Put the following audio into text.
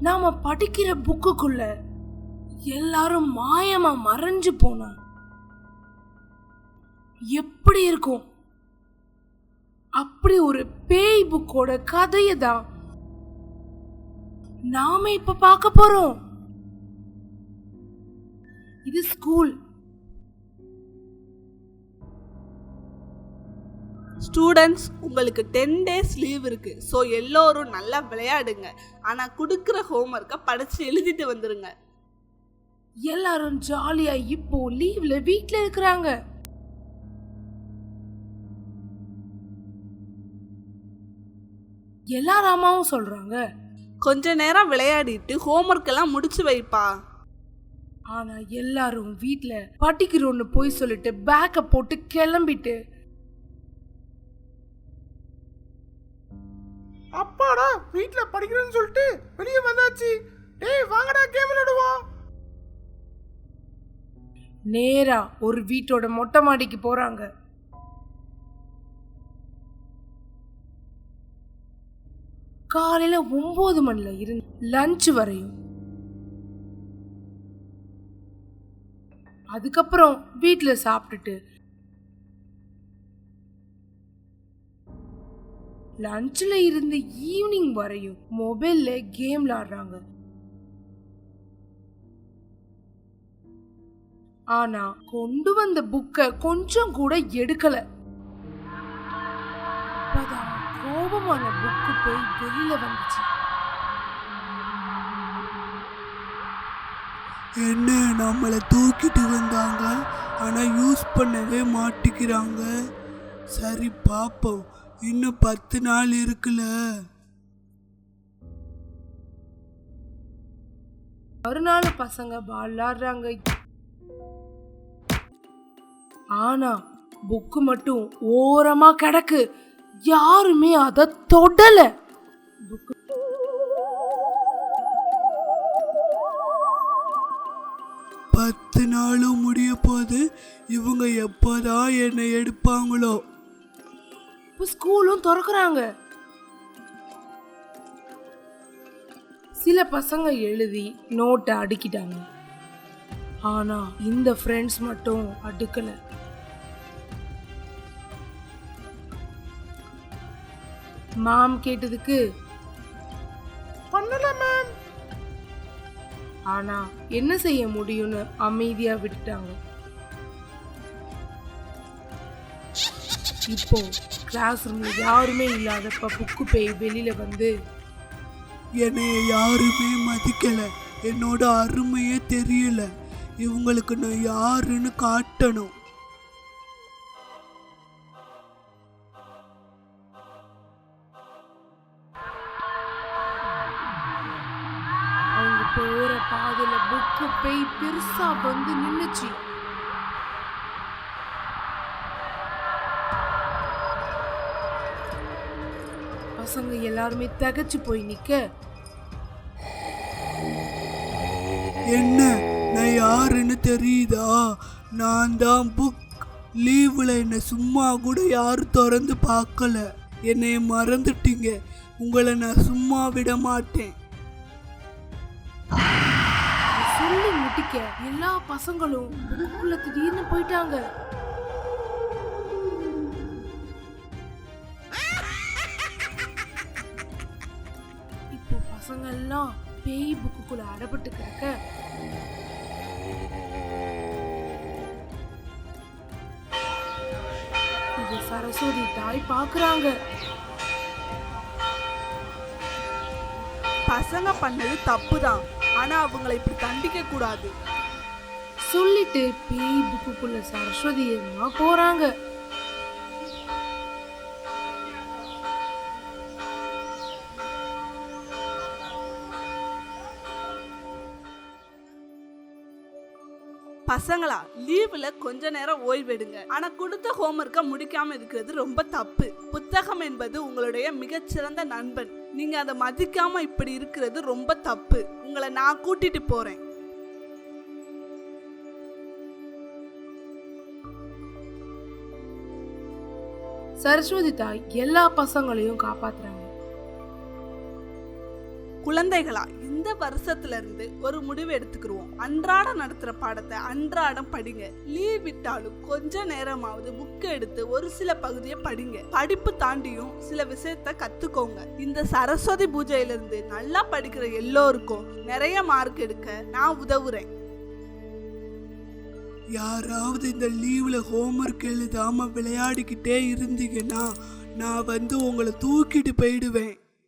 நாம படிக்கிற புக்குக்குள்ள எல்லாரும் மாயமா மறைஞ்சு போனா. எப்படி இருக்கும்? அப்படி ஒரு பேய் புக்கோட கதையை தான் நாம இப்ப பார்க்க போறோம். இது ஸ்கூல். ஸ்டூடெண்ட்ஸ் உங்களுக்கு டென் டேஸ் லீவ் இருக்கு. ஸோ எல்லோரும் நல்லா விளையாடுங்க. ஆனால் கொடுக்குற ஹோம்ஒர்க்கை படித்து எழுதிட்டு வந்துருங்க. எல்லாரும் ஜாலியா இப்போ லீவ்ல வீட்ல இருக்கிறாங்க. எல்லார் அம்மாவும் சொல்றாங்க. கொஞ்ச நேரம் விளையாடிட்டு ஹோம்ஒர்க் எல்லாம் முடிச்சு வைப்பா. ஆனா எல்லாரும் வீட்ல படிக்கிறோன்னு போய் சொல்லிட்டு பேக்க போட்டு கிளம்பிட்டு அப்பாடா வீட்ல படிக்கிறேன்னு சொல்லிட்டு வெளியே வந்தாச்சு. டேய் வாங்கடா கேம் விளையாடுவோம். நேரா ஒரு வீட்டோட மொட்டை மாடிக்கு போறாங்க. காலையில ஒன்பது மணில இருந்து லஞ்ச் வரையும். அதுக்கப்புறம் வீட்டில் சாப்பிட்டுட்டு லஞ்சில் இருந்து ஈவினிங் வரையும் மொபைலில் கேம் விளாடுறாங்க. ஆனா கொண்டு வந்த புக்கை கொஞ்சம் கூட எடுக்கல. அப்பதான் கோபமான புக்கு போய் வெளியில வந்துச்சு. என்ன நம்மளை தூக்கிட்டு வந்தாங்க? ஆனால் யூஸ் பண்ணவே மாட்டிக்கிறாங்க. சரி பார்ப்போம் இன்னும் பத்து நாள் இருக்குல்ல. மறுநாள் பசங்க பால் ஆனா புக்கு மட்டும் ஓரமா கிடக்கு. யாருமே அத தொடல. புக்கு பத்து நாளும் முடிய போது இவங்க எப்போதான் என்னை எடுப்பாங்களோ? இப்போ ஸ்கூலும் திறக்கறாங்க. சில பசங்க எழுதி நோட்டை அடுக்கிட்டாங்க. ஆனா இந்த ஃப்ரெண்ட்ஸ் மட்டும் அடுக்கல. மாம் கேட்டதுக்கு பண்ணல மேம் ஆனா என்ன செய்ய முடியும்னு அமைதியா விட்டுட்டாங்க. இப்போ கிளாஸ் ரூம்ல யாருமே இல்லாதப்ப புக்கு பேய் வெளியில வந்து என்னைய யாருமே மதிக்கல. என்னோட அருமையே தெரியல. இவங்களுக்கு நான் யாருன்னு காட்டணும். அவங்க போற பாதையில புக்கு பேய் பெருசா வந்து நின்னுச்சு. பசங்க எல்லாருமே திகைச்சு போய் நிக்க. என்ன? நான் யாருன்னு தெரியுதா? நான் தான் புக் லீவில் என்னை சும்மா கூட யாரும் திறந்து பார்க்கல. என்னைய மறந்துட்டீங்க. உங்களை நான் சும்மா விட மாட்டேன். சொல்லி முட்டிக்க. எல்லா பசங்களும் புக்குள்ள திடீர்னு போயிட்டாங்க. பசங்க எல்லாம் பேய் புக்குக்குள்ள அடப்பட்டு கிடக்க. இது சரஸ்வதி தாய் பாக்குறாங்க. பசங்க பண்ணது தப்பு தான் ஆனால் அவங்கள இப்படி தண்டிக்க கூடாது. சொல்லிட்டு பேய் புக்குக்குள்ள சரஸ்வதி அம்மா போறாங்க. பசங்களா லீவில் கொஞ்ச நேரம் ஓய்வெடுங்க. ஆனால் கொடுத்த ஹோம்ஒர்க்கை முடிக்காம இருக்கிறது ரொம்ப தப்பு. புத்தகம் என்பது உங்களுடைய மிகச்சிறந்த நண்பன். நீங்க அதை மதிக்காம இப்படி இருக்கிறது ரொம்ப தப்பு. உங்களை நான் கூட்டிட்டு போறேன். சரஸ்வதி தாய் எல்லா பசங்களையும் காப்பாத்துறாங்க. குழந்தைகளா இந்த வருஷத்துல இருந்து ஒரு முடிவு எடுத்துக்கிருவோம். அன்றாடம் நடத்துற பாடத்தை அன்றாடம் படிங்க. லீவ் விட்டாலும் கொஞ்ச நேரமாவது புக் எடுத்து ஒரு சில பகுதியை படிங்க. படிப்பு தாண்டியும் சில விஷயத்த கத்துக்கோங்க. இந்த சரஸ்வதி பூஜையில இருந்து நல்லா படிக்கிற எல்லோருக்கும் நிறைய மார்க் எடுக்க நான் உதவுறேன். யாராவது இந்த லீவில் ஹோம்ஒர்க் எழுதாமல் விளையாடிக்கிட்டே இருந்தீங்கன்னா நான் வந்து உங்களை தூக்கிட்டு போயிடுவேன்.